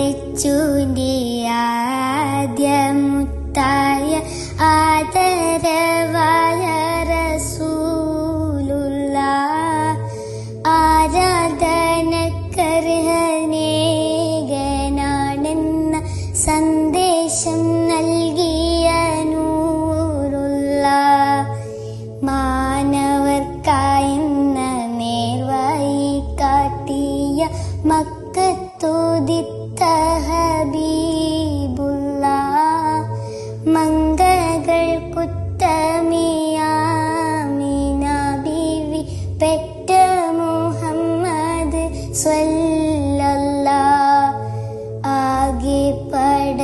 ചൂണ്ടി ആദ്യമുത്തായ ആദരവായ റസൂലുള്ള ആരാധനക്കർഹനേകനാണെന്ന സന്ദേശം നൽകിയ നൂറുള്ള മാനവർക്കായെന്ന നേർവായി കാട്ടിയ തുതിത്ത ഹബീബുള്ള മംഗകൾ കുത്തമിയാമിന ബീവി പെറ്റ മുഹമ്മദ് സ്വല്ല ആകെ പട